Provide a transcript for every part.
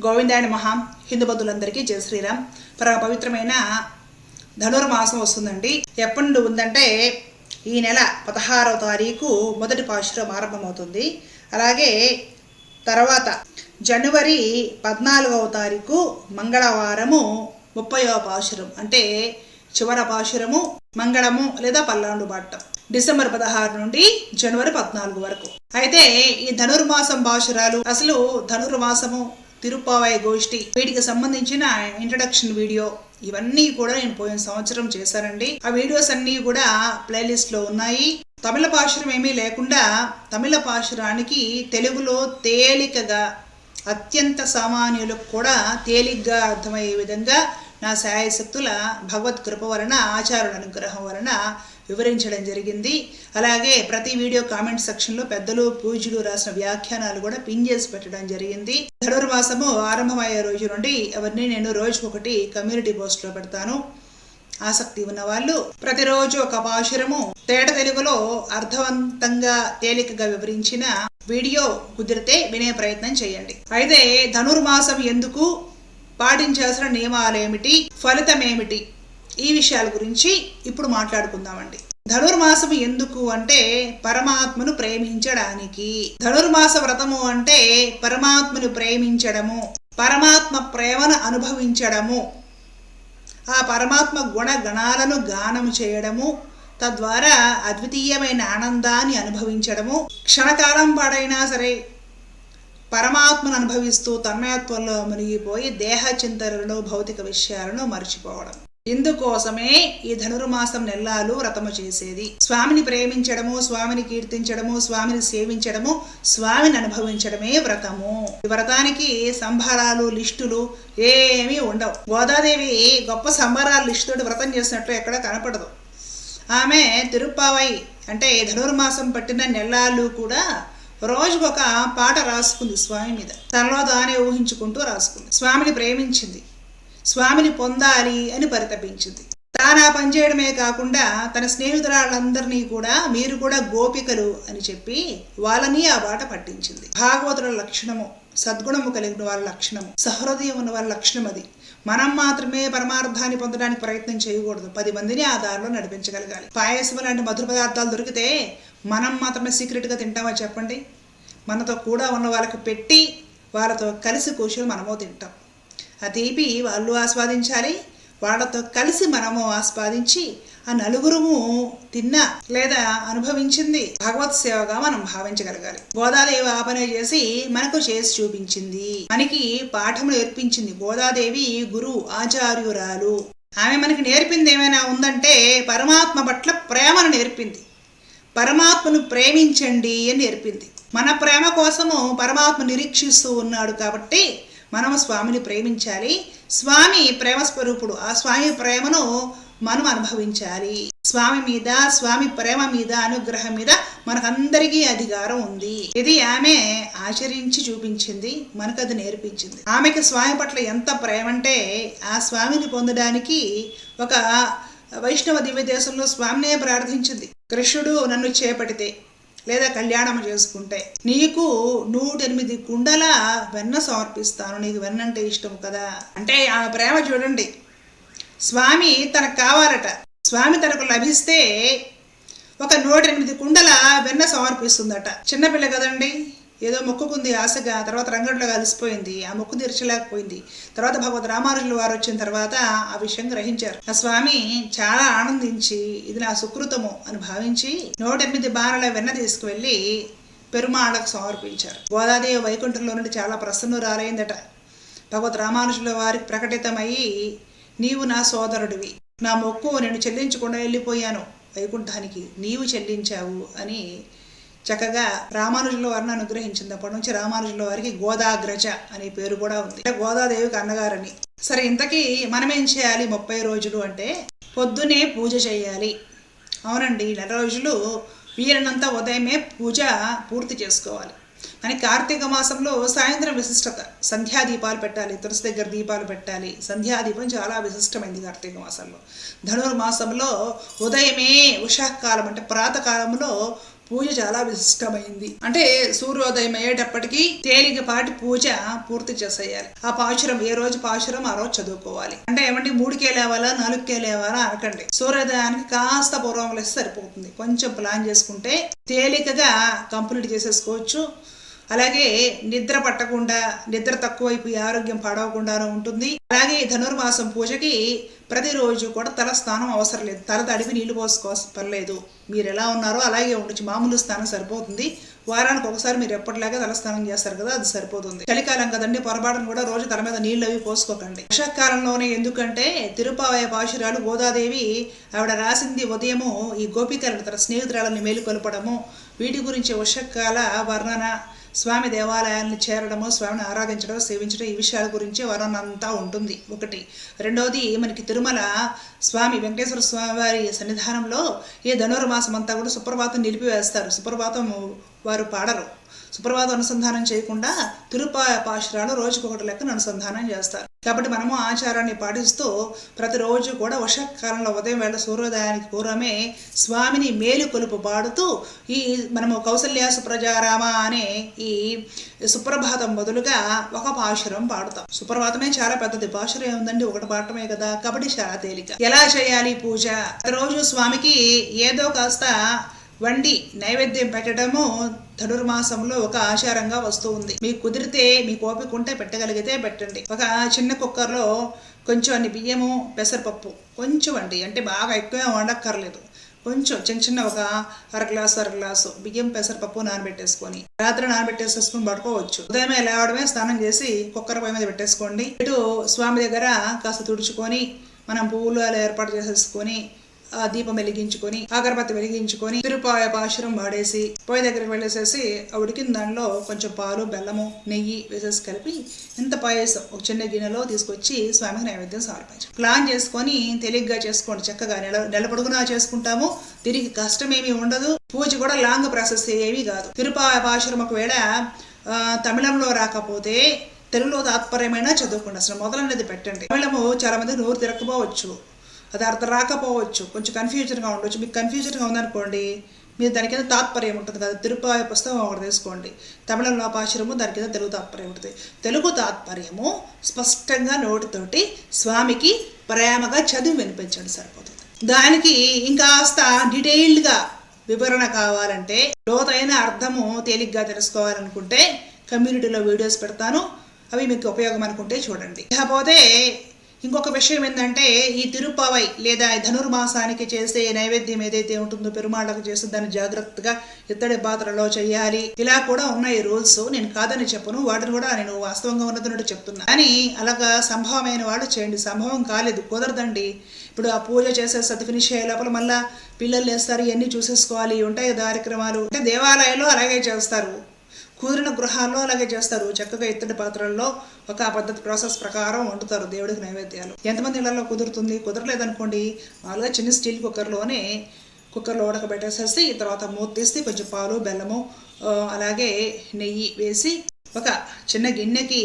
గోవిందాయన మహా హిందూ బంధువులందరికీ జయ శ్రీరామ్. పరమ పవిత్రమైన ధనుర్మాసం వస్తుందండి. ఎప్పటి నుండి ఉందంటే ఈ నెల పదహారవ తారీఖు మొదటి పాశురం ఆరంభమవుతుంది. అలాగే తర్వాత జనవరి పద్నాలుగవ తారీఖు మంగళవారము ముప్పైవ పాశురం. అంటే చివర పాశురము మంగళము లేదా పల్లాండు బాటం. డిసెంబర్ పదహారు నుండి జనవరి పద్నాలుగు వరకు. అయితే ఈ ధనుర్మాసం పాశురాలు అసలు ధనుర్మాసము తిరుపావాయి గోష్ఠి. వీటికి సంబంధించిన ఇంట్రడక్షన్ వీడియో ఇవన్నీ కూడా నేను పోయిన సంవత్సరం చేశానండి. ఆ వీడియోస్ అన్నీ కూడా ప్లేలిస్ట్లో ఉన్నాయి. తమిళ పాశురం ఏమీ లేకుండా తమిళ పాశురానికి తెలుగులో తేలికగా అత్యంత సామాన్యులకు కూడా తేలిగ్గా అర్థమయ్యే విధంగా నా సాయశక్తుల భగవత్ కృప వలన ఆచారుల అనుగ్రహం వలన వివరించడం జరిగింది. అలాగే ప్రతి వీడియో కామెంట్ సెక్షన్లో పెద్దలు పూజలు రాసిన వ్యాఖ్యానాలు కూడా పిన్ చేసి పెట్టడం జరిగింది. ధనుర్మాసము ఆరంభమయ్యే రోజు నుండి అవన్నీ నేను రోజుకొకటి కమ్యూనిటీ పోస్ట్లో పెడతాను. ఆసక్తి ఉన్న వాళ్ళు ప్రతిరోజు ఒక పాశురము తేట తెలుగులో అర్థవంతంగా తేలికగా వివరించిన వీడియో కుదిరితే వినే ప్రయత్నం చేయండి. అయితే ధనుర్మాసం ఎందుకు పాటించాల్సిన నియమాలు ఏమిటి ఫలితం ఏమిటి ఈ విషయాల గురించి ఇప్పుడు మాట్లాడుకుందామండి. ధనుర్మాసము ఎందుకు అంటే పరమాత్మను ప్రేమించడానికి. ధనుర్మాస వ్రతము అంటే పరమాత్మను ప్రేమించడము పరమాత్మ ప్రేమను అనుభవించడము ఆ పరమాత్మ గుణ గణాలను గానము చేయడము తద్వారా అద్వితీయమైన ఆనందాన్ని అనుభవించడము క్షణకాలం పాడైనా సరే పరమాత్మను అనుభవిస్తూ తన్మయత్వంలో మునిగిపోయి దేహ చింతనలను భౌతిక విషయాలను మర్చిపోవడం. ఇందుకోసమే ఈ ధనుర్మాసం నెల్లాలు వ్రతము చేసేది. స్వామిని ప్రేమించడము స్వామిని కీర్తించడము స్వామిని సేవించడము స్వామిని అనుభవించడమే వ్రతము. ఈ వ్రతానికి సంభారాలు లిస్టులు ఏమీ ఉండవు. గోదాదేవి గొప్ప సంభారాలు లిస్టుతో వ్రతం చేసినట్లు ఎక్కడ కనపడదు. ఆమె తిరుప్పావై అంటే ధనుర్మాసం పట్టిన నెల్లాలు కూడా రోజుకొక పాట రాసుకుంది స్వామి మీద. తనలో తానే ఊహించుకుంటూ రాసుకుంది. స్వామిని ప్రేమించింది. స్వామిని పొందాలి అని పరితపించింది. తానా పనిచేయడమే కాకుండా తన స్నేహితురాళ్ళందరినీ కూడా మీరు కూడా గోపికలు అని చెప్పి వాళ్ళని ఆ బాట పట్టించింది. భాగవతుల లక్షణము. సద్గుణము కలిగిన వారి లక్షణము. సహృదయం ఉన్న వారి లక్షణం అది. మనం మాత్రమే పరమార్థాన్ని పొందడానికి ప్రయత్నం చేయకూడదు. పది మందిని ఆ దారిలో నడిపించగలగాలి. పాయసం లాంటి మధుర పదార్థాలు దొరికితే మనం మాత్రమే సీక్రెట్గా తింటామా చెప్పండి? మనతో కూడా ఉన్న వాళ్ళకి పెట్టి వాళ్ళతో కలిసి కూర్చొని మనమో తింటాం. ఆ తీపి వాళ్ళు ఆస్వాదించాలి. వాళ్ళతో కలిసి మనము ఆస్వాదించి ఆ నలుగురుము తిన్న లేదా అనుభవించింది భగవత్ సేవగా మనం భావించగలగాలి. గోదాదేవి ఆ చేసి మనకు చేసి చూపించింది. మనకి పాఠం నేర్పించింది గోదాదేవి గురు ఆచార్యురాలు. ఆమె మనకి నేర్పింది ఏమైనా ఉందంటే పరమాత్మ పట్ల ప్రేమను నేర్పింది. పరమాత్మను ప్రేమించండి అని నేర్పింది. మన ప్రేమ కోసము పరమాత్మ నిరీక్షిస్తూ ఉన్నాడు కాబట్టి మనము స్వామిని ప్రేమించాలి. స్వామి ప్రేమ స్వరూపుడు ఆ స్వామి ప్రేమను మనం అనుభవించాలి. స్వామి మీద స్వామి ప్రేమ మీద అనుగ్రహం మీద మనకందరికీ అధికారం ఉంది. ఇది ఆమె ఆచరించి చూపించింది మనకు అది నేర్పించింది. ఆమెకి స్వామి పట్ల ఎంత ప్రేమ అంటే ఆ స్వామిని పొందడానికి ఒక వైష్ణవ దివ్య దేశంలో స్వామినే ప్రార్థించింది. కృష్ణుడు నన్ను చేపడితే లేదా కళ్యాణం చేసుకుంటే నీకు నూటెనిమిది కుండల వెన్న సమర్పిస్తాను. నీకు వెన్న అంటే ఇష్టం కదా? అంటే ఆమె ప్రేమ చూడండి. స్వామి తనకు కావాలట స్వామి తనకు లభిస్తే ఒక నూట ఎనిమిది కుండల వెన్న సమర్పిస్తుందట. చిన్నపిల్ల కదండి. ఏదో మొక్కుకుంది ఆశగా తర్వాత రంగంలో కలిసిపోయింది. ఆ మొక్కు తీర్చలేకపోయింది. తర్వాత భగవద్ రామానుజుల వారు వచ్చిన తర్వాత ఆ విషయం గ్రహించారు. ఆ స్వామి చాలా ఆనందించి ఇది నా సుకృతము అని భావించి నూట ఎనిమిది బాణల వెన్న తీసుకువెళ్ళి పెరుమాళకు సమర్పించారు. గోదాదేవి వైకుంఠంలో నుండి చాలా ప్రసన్నురాలైందట. భగవద్ రామానుజుల వారికి ప్రకటితమయ్యి నీవు నా సోదరుడివి. నా మొక్కు నేను చెల్లించకుండా వెళ్ళిపోయాను. వైకుంఠానికి నీవు చెల్లించావు అని చక్కగా రామానుజుల వారిని అనుగ్రహించింది. అప్పటి నుంచి రామానుజుల వారికి గోదాగ్రజ అనే పేరు కూడా ఉంది. గోదాదేవికి అన్నగారని. సరే ఇంతకీ మనం ఏం చేయాలి ముప్పై రోజులు అంటే పొద్దునే పూజ చేయాలి. అవునండి నెల రోజులు వీరినంతా ఉదయమే పూజ పూర్తి చేసుకోవాలి. కానీ కార్తీక మాసంలో సాయంత్రం విశిష్టత. సంధ్యా దీపాలు పెట్టాలి తులసి దగ్గర దీపాలు పెట్టాలి. సంధ్యాదీపం చాలా విశిష్టమైంది కార్తీక మాసంలో. ధనుర్మాసంలో ఉదయమే ఉషాకాలం అంటే ప్రాతకాలంలో పూజ చాలా విశిష్టమైంది. అంటే సూర్యోదయం అయ్యేటప్పటికి తేలికపాటి పూజ పూర్తి చేసేయాలి. ఆ పాశురం ఏ రోజు పాశురం ఆ రోజు చదువుకోవాలి. అంటే ఏమంటే మూడుకే లేవాలా? నాలుగుకే లేవాలా? అనకండి. సూర్యోదయానికి కాస్త పూర్వం లేస్తే సరిపోతుంది. కొంచెం ప్లాన్ చేసుకుంటే తేలికగా కంప్లీట్ చేసేసుకోవచ్చు. అలాగే నిద్ర పట్టకుండా నిద్ర తక్కువైపోయి ఆరోగ్యం పాడవకుండానే ఉంటుంది. అలాగే ధనుర్మాసం పూజకి ప్రతిరోజు కూడా తల స్నానం అవసరం లేదు. తల తడిపి నీళ్ళు పోసుకోవాల్సిన పర్లేదు. మీరు ఎలా ఉన్నారో అలాగే ఉండొచ్చు. మామూలు స్నానం సరిపోతుంది. వారానికి ఒకసారి మీరు ఎప్పటిలాగా తల స్నానం చేస్తారు కదా అది సరిపోతుంది. చలికాలం కదండి పొరపాటును కూడా రోజు తల మీద నీళ్ళు అవి పోసుకోకండి. వర్షాకాలంలోనే ఎందుకంటే తిరుపావయ పాశురాలు గోదాదేవి ఆవిడ రాసింది ఉదయము ఈ గోపికలను తన స్నేహితురాలని మేలుకొల్పడము వీటి గురించి వర్షకాల వర్ణన స్వామి దేవాలయాన్ని చేరడము స్వామిని ఆరాధించడం సేవించడం ఈ విషయాల గురించి వరనంతా ఉంటుంది. ఒకటి. రెండవది మనకి తిరుమల స్వామి వెంకటేశ్వర స్వామి వారి సన్నిధానంలో ఈ ధనుర్మాసం అంతా కూడా సుప్రభాతం నిలిపివేస్తారు. సుప్రభాతం వారు పాడరు. సుప్రభాతం అనుసంధానం చేయకుండా తిరుపాయ పాశురాలు రోజుకొకటి లెక్కన అనుసంధానం చేస్తారు. కాబట్టి మనము ఆచారాన్ని పాటిస్తూ ప్రతిరోజు కూడా వర్షాకాలంలో ఉదయం వేళ సూర్యోదయానికి పూర్వమే స్వామిని మేలు కొలుపు పాడుతూ ఈ మనము కౌసల్య సుప్రజారామ అనే ఈ సుప్రభాతం బదులుగా ఒక పాశురం పాడుతాం. సుప్రభాతమే చాలా పెద్దది. పాశురం ఏముందండి? ఒకటి పాడటమే కదా. కాబట్టి చాలా తేలిక. ఎలా చేయాలి పూజ? ప్రతిరోజు స్వామికి ఏదో కాస్త వండి నైవేద్యం పెట్టడము ధనుర్మాసంలో ఒక ఆచారంగా వస్తూ ఉంది. మీకు కుదిరితే మీ ఓపిక ఉంటే పెట్టగలిగితే పెట్టండి. ఒక చిన్న కుక్కర్లో కొంచెం అన్ని బియ్యము పెసరపప్పు కొంచెం అండి. అంటే బాగా ఎక్కువ వండక్కర్లేదు. కొంచెం చిన్న చిన్న ఒక అర గ్లాసు అర గ్లాసు బియ్యం పెసరపప్పు నానబెట్టేసుకొని రాత్రి నానబెట్టేసేసుకొని పడుకోవచ్చు. ఉదయమే లేవడమే స్నానం చేసి కుక్కర్ పొయ్యి మీద పెట్టేసుకోండి. ఇటు స్వామి దగ్గర కాస్త తుడుచుకొని మనం పువ్వులు అలా ఏర్పాటు చేసేసుకొని ఆ దీపం వెలిగించుకొని అగరబత్తి వెలిగించుకొని తిరుపాయ పాశురం వాడేసి పొయ్యి దగ్గరికి వెళ్ళేసేసి ఉడికిన దానిలో కొంచెం పాలు బెల్లము నెయ్యి వేసేసి కలిపి ఇంత పాయసం ఒక చిన్న గిన్నెలో తీసుకొచ్చి స్వామికి నైవేద్యం సమర్పించాం ప్లాన్ చేసుకొని తేలిగ్గా చేసుకోండి. చక్కగా నెల నెల పొడుగునా చేసుకుంటాము. తిరిగి కష్టం ఉండదు. పూజ కూడా లాంగ్ ప్రాసెస్ ఏమీ కాదు. తిరుపాయ పాశురం ఒకవేళ తమిళంలో రాకపోతే తెలుగులో తాత్పర్యమైనా చదువుకోండి. అసలు మొదలనేది పెట్టండి. తమిళము చాలా మంది నోరు తిరగకపోవచ్చు. అది అర్థం రాకపోవచ్చు. కొంచెం కన్ఫ్యూజన్గా ఉండవచ్చు మీకు కన్ఫ్యూజన్గా ఉందనుకోండి మీరు దాని కింద తాత్పర్యం ఉంటుంది కదా. తిరుపాయ పుస్తకం ఒకటి తీసుకోండి తమిళంలో పాశురము దాని కింద తెలుగు తాత్పర్యం ఉంటుంది. తెలుగు తాత్పర్యము స్పష్టంగా నోటితోటి స్వామికి ప్రేమగా చదివి వినిపించండి సరిపోతుంది. దానికి ఇంకాస్త డీటెయిల్డ్గా వివరణ కావాలంటే లోతైన అర్థము తేలిగ్గా తెలుసుకోవాలనుకుంటే కమ్యూనిటీలో వీడియోస్ పెడతాను. అవి మీకు ఉపయోగం అనుకుంటే చూడండి. ఇకపోతే ఇంకొక విషయం ఏంటంటే ఈ తిరుపవై లేదా ధనుర్మాసానికి చేసే నైవేద్యం ఏదైతే ఉంటుందో పెరుమాళ్ళకు చేసే దాన్ని జాగ్రత్తగా ఇత్తడి పాత్రలో చేయాలి. ఇలా కూడా ఉన్నాయి రూల్స్. నేను కాదని చెప్పను. వాటిని కూడా నేను వాస్తవంగా ఉన్నదన్నట్టు చెప్తున్నా. కానీ అలాగా సంభవమైన వాళ్ళు చేయండి. సంభవం కాలేదు. కుదరదండి. ఇప్పుడు ఆ పూజ చేసే సతి ఫినిష్ అయ్యే లోపల మళ్ళీ పిల్లలు వేస్తారు ఇవన్నీ చూసేసుకోవాలి. ఉంటాయి కార్యక్రమాలు. అంటే దేవాలయాల్లో అలాగే చేస్తారు. కుదిరిన గృహాల్లో అలాగే చేస్తారు. చక్కగా ఇత్తడి పాత్రల్లో ఒక పద్ధతి ప్రాసెస్ ప్రకారం వండుతారు దేవుడికి నైవేద్యాలు. ఎంతమంది ఇళ్ళలో కుదురుతుంది? కుదరలేదనుకోండి మామూలుగా చిన్న స్టీల్ కుక్కర్లోనే కుక్కర్లో ఉడకబెట్టేసేసి తర్వాత మూత తీసి కొంచెం పాలు బెల్లము అలాగే నెయ్యి వేసి ఒక చిన్న గిన్నెకి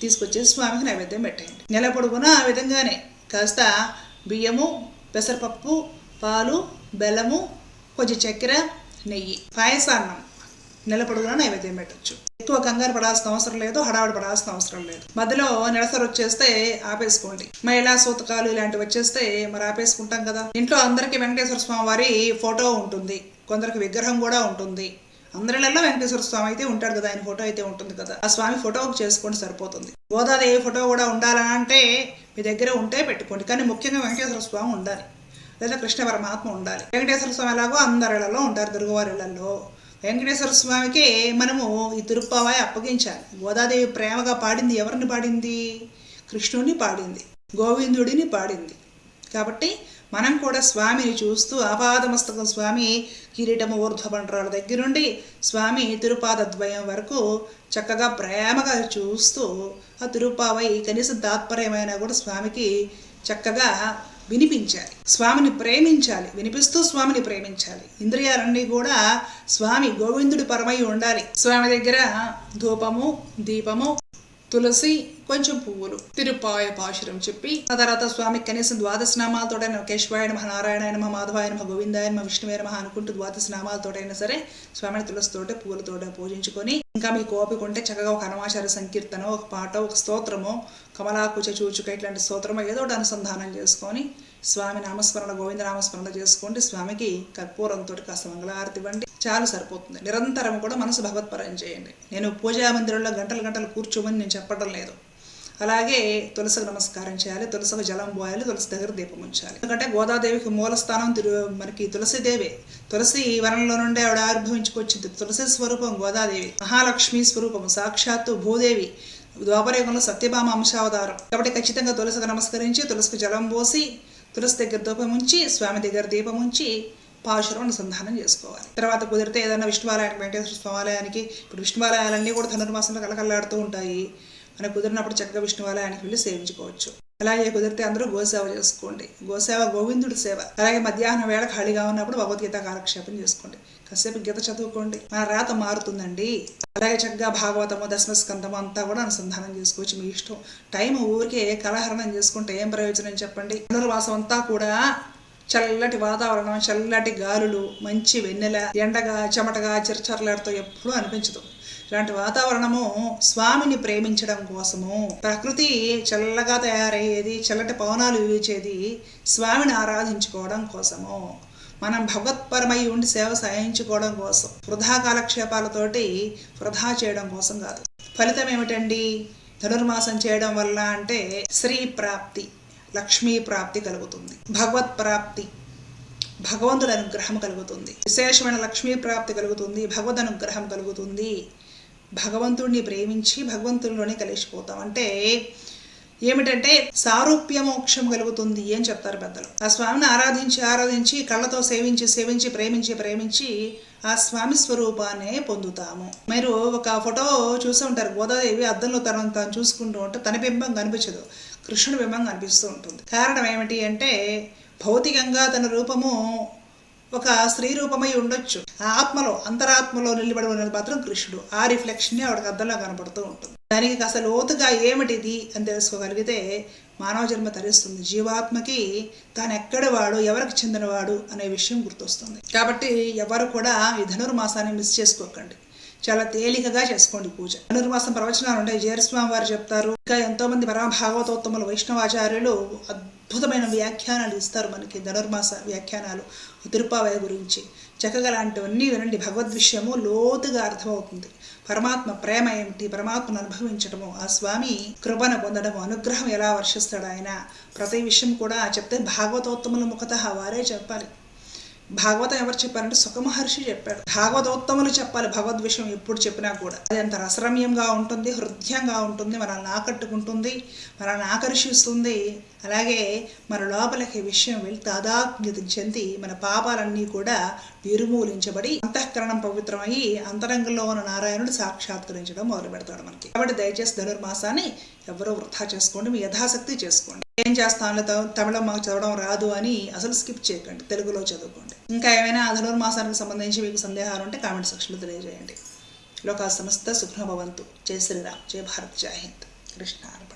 తీసుకొచ్చేసి స్వామికి నైవేద్యం పెట్టేయండి. నెల పొడుగున ఆ విధంగానే కాస్త బియ్యము పెసరపప్పు పాలు బెల్లము కొంచెం చక్కెర నెయ్యి పాయసాన్నం నెల నైవేద్యం పెట్టచ్చు. ఎక్కువ కంగారు పడాల్సిన అవసరం లేదు హడావిడి పడాల్సిన అవసరం లేదు. మధ్యలో నెలసరి వచ్చేస్తే ఆపేసుకోండి. మహిళా సూతకాలు ఇలాంటివి వచ్చేస్తే మరి ఆపేసుకుంటాం కదా. ఇంట్లో అందరికీ వెంకటేశ్వర స్వామి వారి ఫోటో ఉంటుంది. కొందరికి విగ్రహం కూడా ఉంటుంది. అందరిలలో వెంకటేశ్వర స్వామి అయితే ఉంటాడు కదా ఆయన ఫోటో అయితే ఉంటుంది కదా. ఆ స్వామి ఫోటో చేసుకోండి సరిపోతుంది. గోదాదేవి ఫోటో కూడా ఉండాలని అంటే మీ దగ్గర ఉంటే పెట్టుకోండి. కానీ ముఖ్యంగా వెంకటేశ్వర స్వామి ఉండాలి. లేదా కృష్ణ పరమాత్మ ఉండాలి. వెంకటేశ్వర స్వామి ఎలాగో అందరిలలో ఉంటారు దుర్గవారి ఇళ్ళలో. వెంకటేశ్వర స్వామికి మనము ఈ తిరుప్పావాయి అప్పగించాలి. గోదాదేవి ప్రేమగా పాడింది ఎవరిని పాడింది? కృష్ణుని పాడింది గోవిందుడిని పాడింది. కాబట్టి మనం కూడా స్వామిని చూస్తూ ఆపాదమస్తకం స్వామి కిరీటం ఊర్ధ్వపండ్రాల దగ్గర నుండి స్వామి తిరుపాదద్వయం వరకు చక్కగా ప్రేమగా చూస్తూ ఆ తిరుపావై కనీసం తాత్పర్యమైనా కూడా స్వామికి చక్కగా వినిపించాలి. స్వామిని ప్రేమించాలి. వినిపిస్తూ స్వామిని ప్రేమించాలి. ఇంద్రియాలన్నీ కూడా స్వామి గోవిందుడి పరమై ఉండాలి. స్వామి దగ్గర ధూపము దీపము తులసి కొంచెం పువ్వులు తిరుపాయ పాశురం చెప్పి ఆ తర్వాత స్వామికి కనీసం ద్వాదశ నామాలతోటైనా కేశవాయ నమ నారాయణ నమ మాధవాయ నమ గోవిందాయ నమ విష్ణువే నమ అనుకుంటూ ద్వాదశ నామాలతోటైనా సరే స్వామిని తులసితోటే పువ్వులతోటే పూజించుకొని ఇంకా మీకు ఓపిక ఉంటే చక్కగా ఒక హనుమాచార సంకీర్తన ఒక పాట ఒక స్తోత్రమో కమలాకుచ చూచుక ఇట్లాంటి స్తోత్రమో ఏదో ఒకటి అనుసంధానం చేసుకొని స్వామి నామస్మరణ గోవింద నామస్మరణ చేసుకోండి. స్వామికి కర్పూరంతో కాస్త మంగళహారతి ఇవ్వండి. చాలు సరిపోతుంది. నిరంతరం కూడా మనసు భగవత్పరం చేయండి. నేను పూజా మందిరంలో గంటలు గంటలు కూర్చోమని నేను చెప్పడం లేదు. అలాగే తులసికి నమస్కారం చేయాలి తులసికి జలం పోయాలి తులసి దగ్గర దీపం ఉంచాలి. ఎందుకంటే గోదాదేవికి మూలస్థానం తిరు మనకి తులసిదేవే తులసి వనంలో నుండి ఆవిడ ఆవిర్భవించుకొచ్చింది. తులసి స్వరూపం గోదాదేవి మహాలక్ష్మి స్వరూపం సాక్షాత్తు భూదేవి. ద్వాపరయుగంలో సత్యభామ అంశావతారం. కాబట్టి ఖచ్చితంగా తులసికి నమస్కరించి తులసికి జలం పోసి తులసి దగ్గర దీపం ఉంచి స్వామి దగ్గర దీపం ఉంచి పాశురం అనుసంధానం చేసుకోవాలి. తర్వాత కుదిరితే ఏదైనా విష్ణువాలయానికి వెంకటేశ్వర స్వామాలయానికి ఇప్పుడు విష్ణువాలయాలన్నీ కూడా ధనుర్మాసంలో కలకల్లాడుతూ ఉంటాయి. మనకు కుదిరినప్పుడు చక్కగా విష్ణువాలయానికి వెళ్ళి సేవించుకోవచ్చు. అలాగే కుదిరితే అందరూ గోసేవ చేసుకోండి. గోసేవ గోవిందుడి సేవ. అలాగే మధ్యాహ్నం వేళ ఖాళీగా ఉన్నప్పుడు భగవద్గీత కాలక్షేపం చేసుకోండి. కాసేపు గీత చదువుకోండి. మన రాత మారుతుందండి. అలాగే చక్కగా భాగవతము దశమస్కంధము అంతా కూడా అనుసంధానం చేసుకోవచ్చు. మీ ఇష్టం. టైం ఊరికే కలహరణం చేసుకుంటే ఏం ప్రయోజనం చెప్పండి? పునర్వాసం అంతా కూడా చల్లటి వాతావరణం చల్లటి గాలులు మంచి వెన్నెల ఎండగా చెమటగా చిరచరలాడుతూ ఎప్పుడూ అనిపించదు. ఇలాంటి వాతావరణము స్వామిని ప్రేమించడం కోసము ప్రకృతి చల్లగా తయారయ్యేది చల్లటి పవనాలు వీచేది స్వామిని ఆరాధించుకోవడం కోసము. మనం భగవత్పరమై ఉండి సేవ సాయించుకోవడం కోసం వృధా కాలక్షేపాలతోటి వృధా చేయడం కోసం కాదు. ఫలితం ఏమిటండి? ధనుర్మాసం చేయడం వల్ల అంటే శ్రీ ప్రాప్తి లక్ష్మీ ప్రాప్తి కలుగుతుంది. భగవత్ ప్రాప్తి భగవంతుడి అనుగ్రహం కలుగుతుంది. విశేషమైన లక్ష్మీ ప్రాప్తి కలుగుతుంది భగవద్ అనుగ్రహం కలుగుతుంది. భగవంతుడిని ప్రేమించి భగవంతుడిలోనే కలిసిపోతాం. అంటే ఏమిటంటే సారూప్య మోక్షం కలుగుతుంది అని చెప్తారు పెద్దలు. ఆ స్వామిని ఆరాధించి ఆరాధించి కళ్ళతో సేవించి సేవించి ప్రేమించి ప్రేమించి ఆ స్వామి స్వరూపాన్నే పొందుతాము. మీరు ఒక ఫోటో చూసి ఉంటారు. గోదాదేవి అద్దంలో తనను తాను చూసుకుంటూ ఉంటే తన బింబం కనిపించదు. కృష్ణుడి బింబం కనిపిస్తూ ఉంటుంది. కారణం ఏమిటి అంటే భౌతికంగా తన రూపము ఒక స్త్రీ రూపమై ఉండొచ్చు. ఆ ఆత్మలో అంతరాత్మలో నిలబడి ఉన్నది మాత్రం కృష్ణుడు. ఆ రిఫ్లెక్షన్ ఆవిడకి అద్దంలో కనపడుతూ ఉంటుంది. దానికి అసలు లోతుగా ఏమిటిది అని తెలుసుకోగలిగితే మానవ జన్మ తరిస్తుంది. జీవాత్మకి తాను ఎక్కడి వాడు ఎవరికి చెందినవాడు అనే విషయం గుర్తొస్తుంది. కాబట్టి ఎవరు కూడా ఈ ధనుర్మాసాన్ని మిస్ చేసుకోకండి. చాలా తేలికగా చేసుకోండి పూజ. ధనుర్మాసం ప్రవచనాలు ఉంటాయి. జయస్వామి వారు చెప్తారు. ఇంకా ఎంతో మంది పరమ భాగవతోత్తములు వైష్ణవాచార్యులు అద్భుతమైన వ్యాఖ్యానాలు ఇస్తారు మనకి ధనుర్మాస వ్యాఖ్యానాలు తిరుపావయ గురించి. చక్కగా లాంటివన్నీ వినండి. భగవద్ విషయము లోతుగా అర్థమవుతుంది. పరమాత్మ ప్రేమ ఏమిటి? పరమాత్మను అనుభవించడము ఆ స్వామి కృపను పొందడము అనుగ్రహం ఎలా వర్షిస్తాడు ఆయన? ప్రతి విషయం కూడా చెప్తే భాగవతోత్తముల ముఖత వారే చెప్పాలి. భాగవతం ఎవరు చెప్పారంటే సుఖమహర్షి చెప్పాడు. భాగవతోత్తములు చెప్పాలి భగవద్ విషయం ఎప్పుడు చెప్పినా కూడా. అది అంత రసరమ్యంగా ఉంటుంది హృదయంగా ఉంటుంది మనల్ని ఆకట్టుకుంటుంది మనల్ని ఆకర్షిస్తుంది. అలాగే మన లోపలికి విషయం వెళ్ళి తాదాత్మ్యత చెంది మన పాపాలన్నీ కూడా నిర్మూలించబడి అంతఃకరణం పవిత్రమయ్యి అంతరంగంలో ఉన్న నారాయణుడు సాక్షాత్కరించడం మొదలు పెడతాడు మనకి. కాబట్టి దయచేసి ధనుర్మాసాన్ని ఎవరో వృధా చేసుకోండి మీ యథాశక్తి చేసుకోండి. ఏం చేస్తాను తమిళం మాకు చదవడం రాదు అని అసలు స్కిప్ చేయకండి తెలుగులో చదువుకోండి. ఇంకా ఏమైనా ధనుర్మాసానికి సంబంధించి మీకు సందేహాలు ఉంటే కామెంట్ సెక్షన్లో తెలియజేయండి. లోకా సమస్త సుఖ్నభవంతు జై శ్రీరామ్. జై భారత్. జాహింద్ కృష్ణ అర్పణ